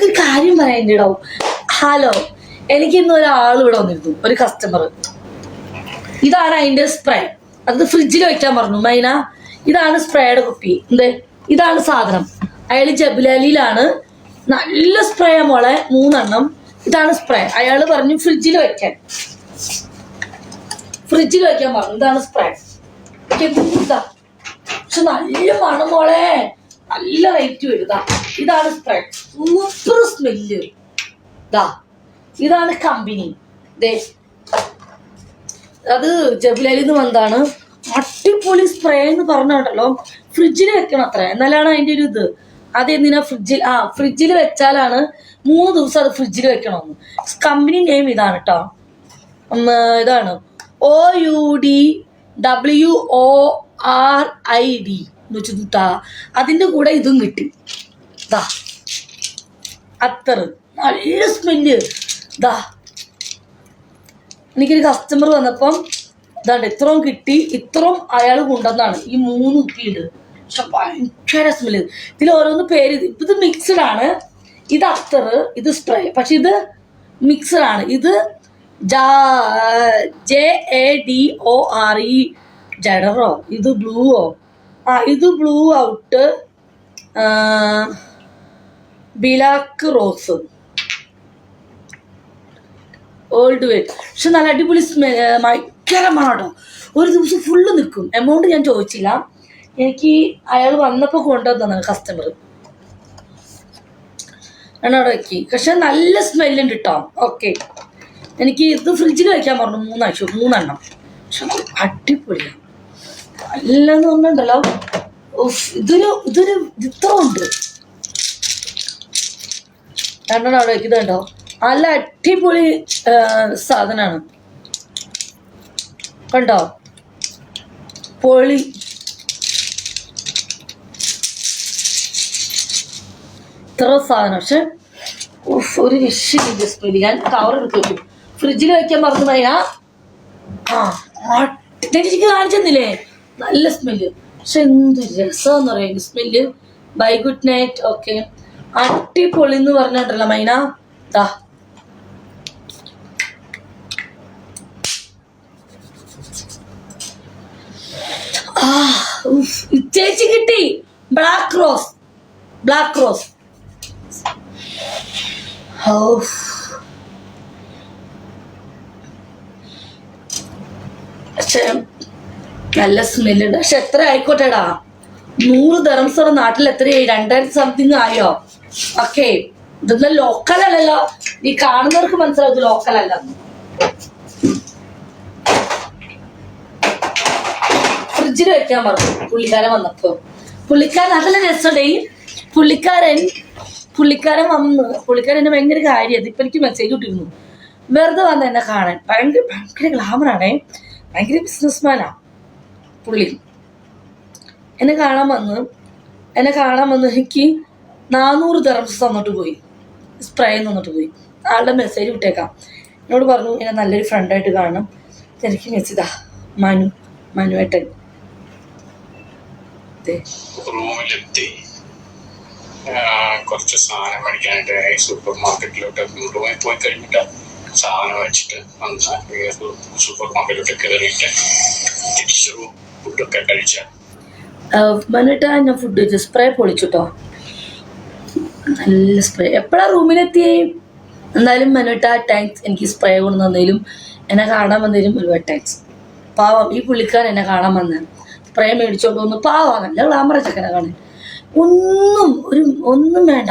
നിങ്ങൾക്ക് കാര്യം പറയാനുണ്ടാവും ഹലോ എനിക്ക് ഇന്ന് ഒരാൾ ഇവിടെ വന്നിരുന്നു ഒരു കസ്റ്റമർ ഇതാണ് അതിന്റെ സ്പ്രേ അത് ഫ്രിഡ്ജിൽ വെക്കാൻ പറഞ്ഞു മൈന. ഇതാണ് സ്പ്രേയുടെ കുപ്പി. എന്ത്? ഇതാണ് സാധനം. അയാൾ ജബിലാലിയിലാണ്. നല്ല സ്പ്രേ മോളെ മൂന്നെണ്ണം. ഇതാണ് സ്പ്രേ അയാൾ പറഞ്ഞു ഫ്രിഡ്ജിൽ വെക്കാൻ. ഫ്രിഡ്ജിൽ വെക്കാൻ പറഞ്ഞു ഇതാണ് സ്പ്രേ പക്ഷെ നല്ല മണം മോളെ. നല്ല റേറ്റ് വരും ഇതാ. ഇതാണ് സ്പ്രേ സൂപ്പർ സ്മെല്ല് ഇതാ ഇതാണ് കമ്പനി ദേ അത് ജബിലയിൽ നിന്ന് വന്നതാണ്. അടിപൊളി സ്പ്രേ എന്ന് പറഞ്ഞുണ്ടല്ലോ ഫ്രിഡ്ജിൽ വെക്കണം അത്ര. എന്നാലാണ് അതിന്റെ ഒരു ഇത്. അത് എന്തിനാ ഫ്രിഡ്ജിൽ ആ ഫ്രിഡ്ജിൽ വെച്ചാലാണ് മൂന്ന് ദിവസം അത് ഫ്രിഡ്ജിൽ വെക്കണമെന്ന് കമ്പനി നെയിം ഇതാണ് കേട്ടോ ഇതാണ്. O U D W O R I D എന്ന് വെച്ചിട്ടാ അതിന്റെ കൂടെ ഇതും കിട്ടി. ദാ. അത്തറ്. നല്ല സ്മെല്ല് ദാ. എനിക്കൊരു കസ്റ്റമർ വന്നപ്പം ഇതാണ്ട് ഇത്രയും കിട്ടി ഇത്രയും അയാൾ കൊണ്ടുവന്നാണ്. ഈ മൂന്ന് കുപ്പിയുണ്ട്. പക്ഷെ ഭയങ്കര സ്മെല്ല് ഇതിൽ ഓരോന്ന് പേര് ഇത് ഇത് മിക്സഡ് ആണ്. ഇത് അത്തറ് ഇത് സ്പ്രേ പക്ഷെ ഇത് മിക്സഡ് ആണ്. ഇത് J A D O R E ജഡറോ ഇത് ബ്ലൂവോ? ആ ഇത് blue out black rose. Old weight പക്ഷെ നല്ല അടിപൊളി സ്മെ ഭയങ്കര മണം കേട്ടോ ഒരു ദിവസം ഫുള്ള് നിൽക്കും. എമൗണ്ട് ഞാൻ ചോദിച്ചില്ല. എനിക്ക് അയാൾ വന്നപ്പോൾ കൊണ്ടുവന്നതാണ് കസ്റ്റമർ ഞാൻ അവിടെ വയ്ക്കി പക്ഷെ നല്ല സ്മെല്ലുണ്ട് കേട്ടോ ഓക്കെ എനിക്ക് ഇത് ഫ്രിഡ്ജിൽ വയ്ക്കാൻ പറഞ്ഞു. മൂന്നാഴ്ച മൂന്നെണ്ണം. പക്ഷെ അടിപൊളിയാണ് നല്ലതെന്ന് പറഞ്ഞിട്ടുണ്ടല്ലോ. ഇതൊരു ഇതൊരു ഉണ്ട്. രണ്ടെണ്ണം അവിടെ വെക്കുന്നുണ്ടോ നല്ല അടിപൊളി സാധനമാണ് കണ്ടോ? പൊളി. ഇത്ര സാധനം. പക്ഷെ ഒരു രക്ഷയില്ല ജസ്റ്റ് ഞാൻ കവർ എടുത്ത് വെക്കും. ഫ്രിഡ്ജിൽ വെക്കാൻ മറന്നു പോയാ ആ ആ- എനിക്ക് കാണിച്ചു നല്ല സ്മെല്ല് പക്ഷെ എന്ത് രസമെന്ന് പറയാം smell bye good night okay അടിപൊളി എന്ന് പറഞ്ഞിട്ടല്ല മൈന ചേച്ചി കിട്ടി. Black rose black rose. പക്ഷെ നല്ല സ്മെല്ലുണ്ട് പക്ഷെ എത്ര ആയിക്കോട്ടെടാ. നൂറ് ദറംസോടെ നാട്ടിൽ എത്രയായി രണ്ടായിരത്തി സംതിങ് ആയോ? ഓക്കെ ഇതൊന്നും ലോക്കൽ അല്ലല്ലോ. ഈ കാണുന്നവർക്ക് മനസ്സിലാവും ഇത് ലോക്കൽ അല്ല. ഫ്രിഡ്ജിൽ വെക്കാൻ പറഞ്ഞു പുള്ളിക്കാരൻ വന്നപ്പോ. പുള്ളിക്കാരൻ അതല്ല രസമുണ്ട് പുള്ളിക്കാരൻ പുള്ളിക്കാരൻ വന്ന് പുള്ളിക്കാരൻ എന്നെ ഭയങ്കര കാര്യം ഇപ്പൊ എനിക്ക് മെസ്സേജ് കിട്ടിയിരുന്നു വെറുതെ വന്ന് എന്നെ കാണാൻ. ഭയങ്കര ഭയങ്കര ഗ്ലാമറാണേ ഭയങ്കര ബിസിനസ്മാനാ പുള്ളി. എന്നെ കാണാൻ വന്ന് എന്നെ കാണാൻ വന്ന് എനിക്ക് നാനൂറ് തെറംസ് തന്നിട്ട് പോയി. സ്പ്രേ തന്നിട്ട് പോയി. ആളുടെ മെസ്സേജ് വിട്ടേക്കാം. എന്നോട് പറഞ്ഞു എന്നെ നല്ലൊരു ഫ്രണ്ടായിട്ട് കാണണം. എനിക്ക് ഇതാ. മനു മനുവേട്ടൻ. റൂമിലെത്തി. കുറച്ച് സാധനം മേടിക്കാനായിട്ട് സൂപ്പർ മാർക്കറ്റിലോട്ട് റൂമിൽ പോയി കഴിഞ്ഞിട്ട് സാധനം വെച്ചിട്ട് വന്ന് സൂപ്പർ മാർക്കറ്റിലോട്ട് കയറിയിട്ട് തിരിച്ചു ഫുഡൊക്കെ കഴിച്ച. ആഹ് മനുവേട്ടാ ഞാൻ ഫുഡ് സ്പ്രേ സ്പ്രേ പൊളിച്ചുട്ടോ. നല്ല സ്പ്രേ എപ്പോഴാ റൂമിലെത്തിയേ? എന്തായാലും മനുവേട്ടാ ടാങ്ക്സ് എനിക്ക് സ്പ്രേ കൊണ്ട് തന്നതിലും എന്നെ കാണാൻ വന്നതിലും ഒരുപാട് താങ്ക്സ് പാവം ഈ പുള്ളിക്കാരൻ എന്നെ കാണാൻ വന്ന സ്പ്രേ മേടിച്ചോണ്ട് വന്നു. പാവം നല്ല ഗ്ലാമറ ചെക്കനെ കാണാൻ. ഒന്നും ഒരു ഒന്നും വേണ്ട.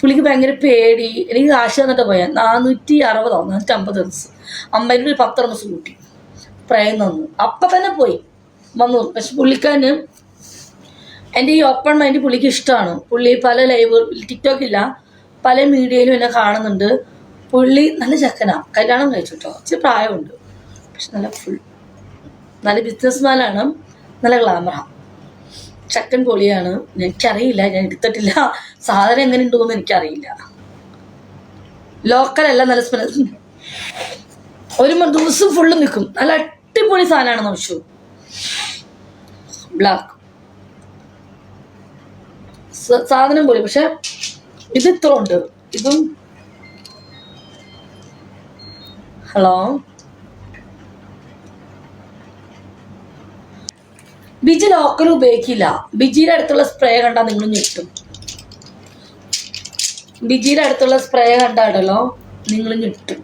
പുള്ളിക്ക് ഭയങ്കര പേടി. എനിക്ക് കാശ് തന്നിട്ട് പോയാൽ നാനൂറ്റി അറുപതോ നാനൂറ്റി അമ്പത് ദിവസം അമ്പതിന്റെ ഒരു പത്ത് ദിവസം കൂട്ടി. പ്രയം തന്നു. അപ്പം തന്നെ പോയി. വന്നു. പക്ഷെ പുള്ളിക്കാരന് എന്റെ ഈ ഓപ്പൺ മൈൻഡ് പുള്ളിക്ക് ഇഷ്ടമാണ് പുള്ളി പല ലൈവ് ടിക്ടോക്ക് ഇല്ല. പല മീഡിയയിലും എന്നെ കാണുന്നുണ്ട്. പുള്ളി നല്ല ചക്കനാണ് കല്യാണം കഴിച്ചു കേട്ടോ ഇച്ചിരി പ്രായമുണ്ട്. പക്ഷെ നല്ല ഫുൾ നല്ല ബിസിനസ്മാനാണ് നല്ല ഗ്ലാമറാണ് ചക്കൻ പൊളിയാണ്. എനിക്കറിയില്ല. ഞാൻ എടുത്തിട്ടില്ല. സാധനം എങ്ങനെ ഉണ്ടോന്ന് എനിക്കറിയില്ല. ലോക്കൽ അല്ല നല്ല സ്മെൽ ഒരു ദിവസം ഫുള്ള് നിൽക്കും. നല്ല അടിപൊളി സാധനമാണ് നോച്ചു ബ്ലാക്ക് സാധനം പോലും. പക്ഷെ ഇത് ഇത്ര ഉണ്ട്. ഇതും ഹലോ? ബിജി ലോക്കൽ ഉപയോഗിക്കില്ല. ബിജിയുടെ അടുത്തുള്ള സ്പ്രേ കണ്ടാ നിങ്ങൾ ഞെട്ടും. ബിജിയുടെ അടുത്തുള്ള സ്പ്രേ കണ്ടാടല്ലോ നിങ്ങൾ ഞെട്ടും.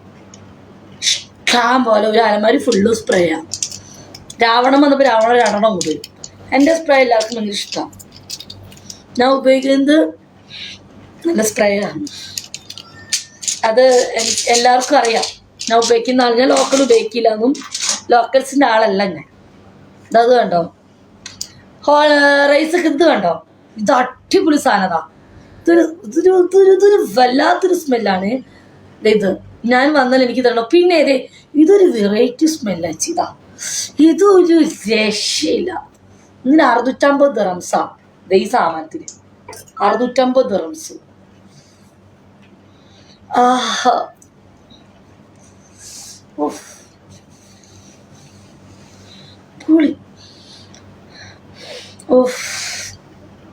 ഇഷ്ടം പോലെ ഒരു അലമാരി ഫുള്ള് സ്പ്രേയാണ് രാവണം വന്നപ്പോൾ രാവണ രണ്ടെണ്ണം കൂടി എന്റെ സ്പ്രേ എല്ലാവർക്കും ഭയങ്കര ഇഷ്ടമാണ് ഞാൻ ഉപയോഗിക്കുന്നത് നല്ല സ്പ്രേ ആണ്. അത് എല്ലാവർക്കും അറിയാം. ഞാൻ ഉപയോഗിക്കുന്ന ആൾ ഞാൻ ലോക്കൽ ഉപയോഗിക്കില്ല എന്നും. ലോക്കൽസിന്റെ ആളല്ല ഞാൻ. ഇതത് കണ്ടോ? ഹോൾ റൈസ് ഇത് കണ്ടോ? ഇത് അടിപൊളി സാധനതാ. ഇതൊരു ഇതൊരു ഇതൊരു ഇതൊരു വല്ലാത്തൊരു സ്മെല്ലാണ് ഇത്. ഞാൻ വന്നാൽ എനിക്ക് തരണോ പിന്നെ ഇത് ഇതൊരു വെറൈറ്റി സ്മെല്ല ചിതാ ഇതൊരു രക്ഷയില്ല. ഇങ്ങനെ അറുന്നൂറ്റമ്പത് ദിറംസാ ഈ സാമാനത്തിന് അറുന്നൂറ്റമ്പത് ദിറംസ് ആഹ്.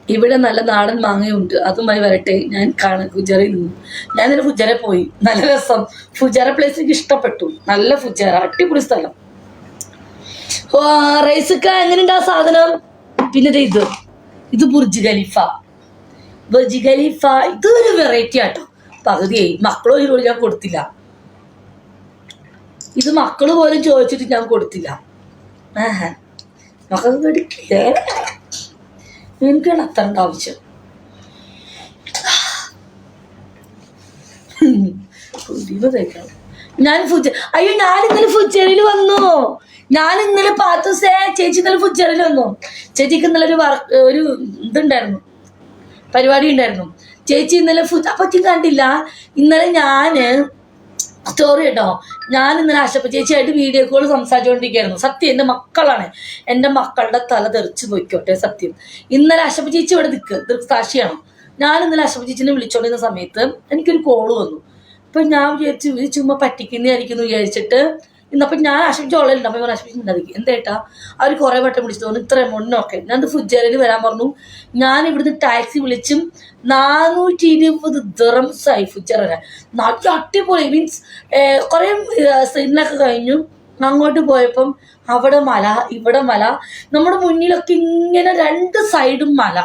ഇവിടെ നല്ല നാടൻ മാങ്ങയുണ്ട്. അതുമായി വരട്ടെ. ഞാൻ കാണാൻ ഫുജറയിൽ നിന്നു. ഞാൻ ഇന്നലെ ഫുജറ പോയി. നല്ല രസം. ഫുജറ പ്ലേസ് എനിക്ക് ഇഷ്ടപ്പെട്ടു. നല്ല ഫുജറ അടിപൊളി സ്ഥലം. റൈസക്ക എങ്ങനെയുണ്ട് ആ സാധനം? പിന്നെ ഇത്. ഇത് ബുർജ് ഖലീഫ. ബുർജ് ഖലീഫ ഇതൊരു വെറൈറ്റി ആട്ടോ. പകുതിയായി മക്കളോ ഇതിനോട് ഞാൻ കൊടുത്തില്ല. ഇത് മക്കൾ പോലും ചോദിച്ചിട്ട് ഞാൻ കൊടുത്തില്ല. എനിക്കാണ് അത്രണ്ട ആവശ്യം. പുതിയ തേക്കണം. ഞാൻ ഫുജ അയ്യോ ഞാൻ ഇന്നലെ ഫുജറിൽ വന്നു. ഞാൻ ഇന്നലെ പാത്തുസേ ചേച്ചി ഇന്നലെ ഫുജറിൽ വന്നു. ചേച്ചിക്ക് ഇന്നലെ ഒരു ഒരു ഇതുണ്ടായിരുന്നു. പരിപാടി ഉണ്ടായിരുന്നു. ചേച്ചി ഇന്നലെ ഫുഡ് അപ്പച്ചും കണ്ടില്ല. ഇന്നലെ ഞാൻ സ്റ്റോറി കേട്ടോ. ഞാൻ ഇന്നലെ ആശപ്പ ചേച്ചിയായിട്ട് വീഡിയോ കോൾ സംസാരിച്ചുകൊണ്ടിരിക്കുകയായിരുന്നു സത്യം എന്റെ മക്കളാണ്. എന്റെ മക്കളുടെ തല തെറിച്ച് പോയിക്കോട്ടെ സത്യം. ഇന്നലെ ആശപ്പ ചേച്ചി ഇവിടെ നിൽക്ക് ദൃക്സാക്ഷിയാണ്. ഞാൻ ഇന്നലെ ആശപ്പ ചേച്ചിനെ വിളിച്ചോണ്ടിരുന്ന സമയത്ത് എനിക്കൊരു കോൾ വന്നു. അപ്പൊ ഞാൻ വിചാരിച്ചു ഇത് ചുമ്മാ പറ്റിക്കുന്നതായിരിക്കും എന്ന് വിചാരിച്ചിട്ട് ഇന്നപ്പം ഞാൻ ആശപ്പിച്ച് ഓളുണ്ട് അപ്പം ഞാൻ ആശപ്പിച്ച് ഉണ്ടായിരിക്കും എന്തേട്ടാ അവർ കുറേ വട്ടം വിളിച്ചു തോന്നുന്നു ഇത്ര എമൗണ്ടിനൊക്കെ. ഞാൻ ഫുജേരയിൽ വരാൻ പറഞ്ഞു. ഞാൻ ഇവിടുന്ന് ടാക്സി വിളിച്ചും നാനൂറ്റി ഇരുപത് ദിറംസായി ഫുജർ വരാൻ. നല്ല അടിപൊളി മീൻസ് കുറേ സീനൊക്കെ കഴിഞ്ഞു. അങ്ങോട്ട് പോയപ്പം അവിടെ മല ഇവിടെ മല. നമ്മുടെ മുന്നിലൊക്കെ ഇങ്ങനെ രണ്ട് സൈഡും മല.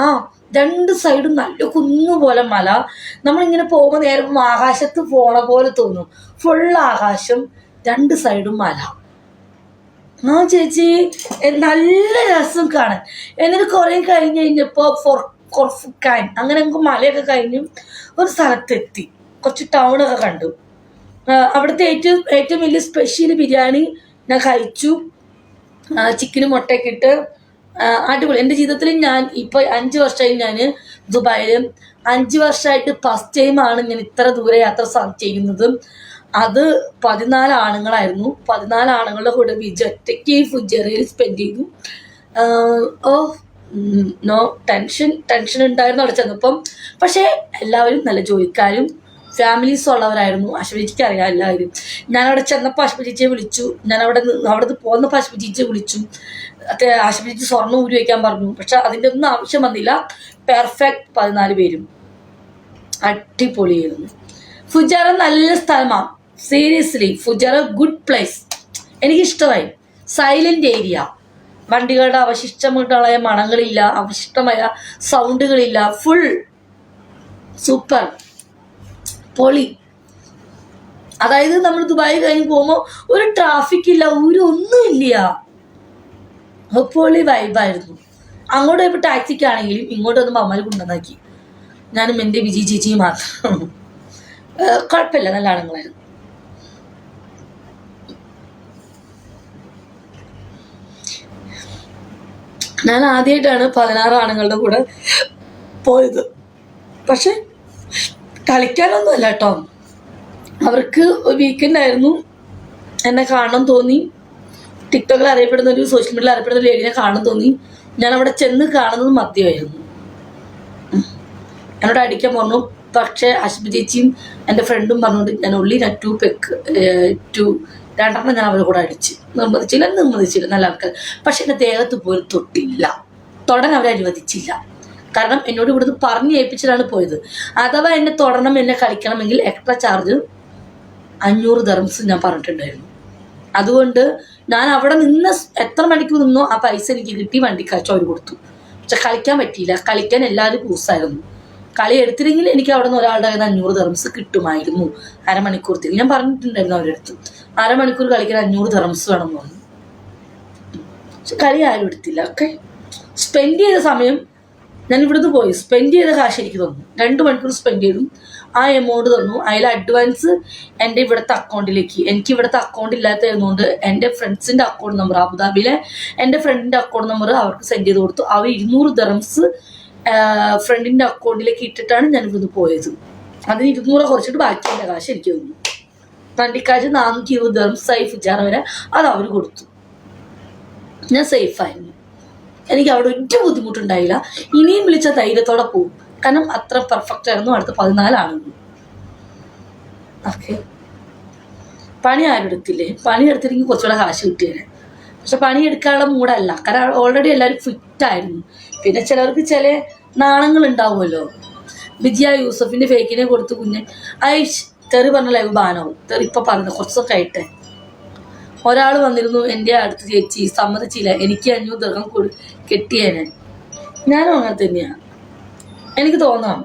ആ രണ്ട് സൈഡും നല്ല കുന്നുപോലെ മല. നമ്മളിങ്ങനെ പോകുമ്പോൾ നേരം ആകാശത്ത് പോണ പോലെ തോന്നും. ഫുൾ ആകാശം രണ്ട് സൈഡും മല. ആ ചേച്ചി നല്ല രസം കാണാൻ. എന്നിട്ട് കുറേ കഴിഞ്ഞ് കഴിഞ്ഞപ്പോൾ കൊർഫുക്കാൻ അങ്ങനെ നമുക്ക് മലയൊക്കെ കഴിഞ്ഞ് ഒരു സ്ഥലത്തെത്തി. കുറച്ച് ടൗണൊക്കെ കണ്ടു. അവിടുത്തെ ഏറ്റവും ഏറ്റവും വലിയ സ്പെഷ്യൽ ബിരിയാണി ഞാൻ കഴിച്ചു. ചിക്കനും മുട്ടയൊക്കെ ഇട്ട്. അടിപൊളി. എന്റെ ജീവിതത്തിൽ ഞാൻ ഇപ്പൊ അഞ്ച് വർഷമായി ഞാൻ ദുബായിൽ അഞ്ച് വർഷമായിട്ട് ഫസ്റ്റ് ടൈം ആണ് ഞാൻ ഇത്ര ദൂരെ യാത്ര ചെയ്യുന്നത്. അത് പതിനാല് ആണുങ്ങളായിരുന്നു. പതിനാല് ആണുങ്ങളുടെ കൂടെ വിജയ് ഒറ്റയ്ക്ക് ഫുജറയിൽ സ്പെൻഡ് ചെയ്തു. ഓ നോ ടെൻഷൻ ടെൻഷൻ ഉണ്ടായിരുന്നു അവിടെ ചെന്നപ്പം. പക്ഷേ എല്ലാവരും നല്ല ജോലിക്കാരും ഫാമിലീസ് ഉള്ളവരായിരുന്നു. അശ്വജിക്ക് അറിയാം എല്ലാവരും. ഞാനവിടെ ചെന്നപ്പോൾ ചെന്നപ്പോൾ ചേച്ചിയെ വിളിച്ചു. ഞാൻ അവിടെ അവിടെ നിന്ന് പോന്നപ്പോൾ ചേച്ചിയെ വിളിച്ചു. അശ്വജിച്ച് സ്വർണം ഊരി വയ്ക്കാൻ പറഞ്ഞു. പക്ഷെ അതിന്റെ ഒന്നും ആവശ്യം വന്നില്ല. പെർഫെക്റ്റ് പതിനാല് പേരും. അടിപൊളിയായിരുന്നു. ഫുജാറ നല്ല സ്ഥലമാണ് സീരിയസ്ലി ഫുജാറ ഗുഡ് പ്ലേസ് എനിക്കിഷ്ടമായി. സൈലന്റ് ഏരിയ വണ്ടികളുടെ അവശിഷ്ടമായ മണങ്ങളില്ല അവശിഷ്ടമായ സൗണ്ടുകളില്ല ഫുൾ സൂപ്പർ പൊളി. അതായത് നമ്മൾ ദുബായി കഴിഞ്ഞ് പോകുമ്പോൾ ഒരു ട്രാഫിക് ഇല്ല ഒരു ഒന്നും ഇല്ല. പൊളി വൈബായിരുന്നു അങ്ങോട്ട് പോയപ്പോൾ ടാക്സിക്കാണെങ്കിലും ഇങ്ങോട്ട് വന്ന് അമ്മയിൽ കൊണ്ടുവന്നാക്കി. ഞാനും എന്റെ വിജയ് ചേച്ചിയും മാത്രം. കുഴപ്പമില്ല നല്ല ആണുങ്ങളായിരുന്നു. ഞാൻ ആദ്യമായിട്ടാണ് പതിനാറ് ആണുങ്ങളുടെ കൂടെ പോയത്. പക്ഷെ കളിക്കാനൊന്നുമല്ല കേട്ടോ. അവർക്ക് വീക്കെൻഡ് ആയിരുന്നു എന്നെ കാണണം തോന്നി. ടിക്ടോക്കിൽ അറിയപ്പെടുന്ന ഒരു സോഷ്യൽ മീഡിയയിൽ അറിയപ്പെടുന്ന ഒരു ലേഡിനെ കാണാൻ തോന്നി. ഞാൻ അവിടെ ചെന്ന് കാണുന്നത് മദ്യമായിരുന്നു. എന്നോട് അടിക്കാൻ പറഞ്ഞു. പക്ഷേ അശ്മി ചേച്ചിയും എന്റെ ഫ്രണ്ടും പറഞ്ഞുകൊണ്ട് ഞാൻ ഉള്ളി ടു പെക്ക് ടു രണ്ടെണ്ണം ഞാൻ അവരുടെ കൂടെ അടിച്ച്. നിർബന്ധിച്ചില്ല നിർബന്ധിച്ചില്ല. നല്ല ആൾക്കാർ പക്ഷെ എന്റെ ദേഹത്ത് പോലും തൊട്ടില്ല. തൊടാൻ അവരെ അനുവദിച്ചില്ല. കാരണം എന്നോട് ഇവിടുന്ന് പറഞ്ഞ് ഏൽപ്പിച്ചിട്ടാണ് പോയത്. അഥവാ എന്നെ തുടരണം എന്നെ കളിക്കണമെങ്കിൽ എക്സ്ട്രാ ചാർജ് അഞ്ഞൂറ് ദർംസ് ഞാൻ പറഞ്ഞിട്ടുണ്ടായിരുന്നു. അതുകൊണ്ട് ഞാൻ അവിടെ നിന്ന് എത്ര മണിക്ക് നിന്നോ ആ പൈസ എനിക്ക് കിട്ടി വണ്ടിക്കാച്ചു അവർ കൊടുത്തു. പക്ഷെ കളിക്കാൻ പറ്റിയില്ല. കളിക്കാൻ എല്ലാവരും പൂസായിരുന്നു കളി എടുത്തില്ലെങ്കിൽ എനിക്ക് അവിടെ നിന്ന് ഒരാളുടെ കയ്യിൽ അഞ്ഞൂറ് തെറംസ് കിട്ടുമായിരുന്നു. അരമണിക്കൂർത്തേക്ക് ഞാൻ പറഞ്ഞിട്ടുണ്ടായിരുന്നു അവരുടെ അടുത്ത്. അരമണിക്കൂർ കളിക്കാൻ അഞ്ഞൂറ് ദർംസ് വേണം എന്ന് പറഞ്ഞു കളി ആരും എടുത്തില്ല. ഓക്കെ സ്പെൻഡ് ചെയ്ത സമയം ഞാൻ ഇവിടുന്ന് പോയി. സ്പെൻഡ് ചെയ്ത കാശ് എനിക്ക് തന്നു. രണ്ട് മണിക്കൂർ സ്പെൻഡ് ചെയ്തു. ആ എമൗണ്ട് തന്നു. അതിൽ അഡ്വാൻസ് എന്റെ ഇവിടുത്തെ അക്കൗണ്ടിലേക്ക് എനിക്ക് ഇവിടുത്തെ അക്കൗണ്ട് ഇല്ലാത്തതുകൊണ്ട് എന്റെ ഫ്രണ്ട്സിന്റെ അക്കൗണ്ട് നമ്പർ അബുദാബിയിലെ എന്റെ ഫ്രണ്ടിന്റെ അക്കൗണ്ട് നമ്പർ അവർക്ക് സെൻഡ് ചെയ്ത് കൊടുത്തു. അവർ ഇരുന്നൂറ് ദറംസ് ഫ്രണ്ടിന്റെ അക്കൗണ്ടിലേക്ക് ഇട്ടിട്ടാണ് ഞാൻ ഇവിടുന്ന് പോയത്. അതിന് ഇരുന്നൂറ് കുറച്ചിട്ട് ബാക്കി എന്റെ കാശ് എനിക്ക് തന്നു. വണ്ടിക്കാശ് നാനൂറ്റി ഇരുപത് ആയി ഫിജാറ വരെ അത് അവർ കൊടുത്തു. ഞാൻ സേഫായിരുന്നു എനിക്ക് അവിടെ ഒറ്റ ബുദ്ധിമുട്ടുണ്ടായില്ല. ഇനിയും വിളിച്ച ധൈര്യത്തോടെ പോകും കാരണം അത്ര പെർഫെക്റ്റ് ആയിരുന്നു അടുത്ത പതിനാലാണ്. ഓക്കെ പണി ആരും എടുത്തില്ലേ? പണി എടുത്തില്ലെങ്കിൽ കുറച്ചുകൂടെ കാശ് കിട്ടിയേനെ. പക്ഷെ പണി എടുക്കാനുള്ള മൂടല്ല. കാരണം ഓൾറെഡി എല്ലാവരും ഫിറ്റ് ആയിരുന്നു. പിന്നെ ചിലർക്ക് ചില നാണങ്ങൾ ഉണ്ടാവുമല്ലോ. വിജയ യൂസഫിന്റെ ഫേക്കിനെ കൊടുത്ത് കുഞ്ഞ് ഐഷ് തെറി പറഞ്ഞ ലൈവ് ബാനാവും തെറി ഇപ്പൊ പറഞ്ഞു കുറച്ചൊക്കെ ആയിട്ടെ. ഒരാൾ വന്നിരുന്നു എന്റെ അടുത്ത് ചേച്ചി സമ്മതിച്ചില്ല. എനിക്ക് അഞ്ഞൂറ് കൊടു കെട്ടിയേനെ ഞാനും അങ്ങനെ തന്നെയാണ് എനിക്ക് തോന്നാം.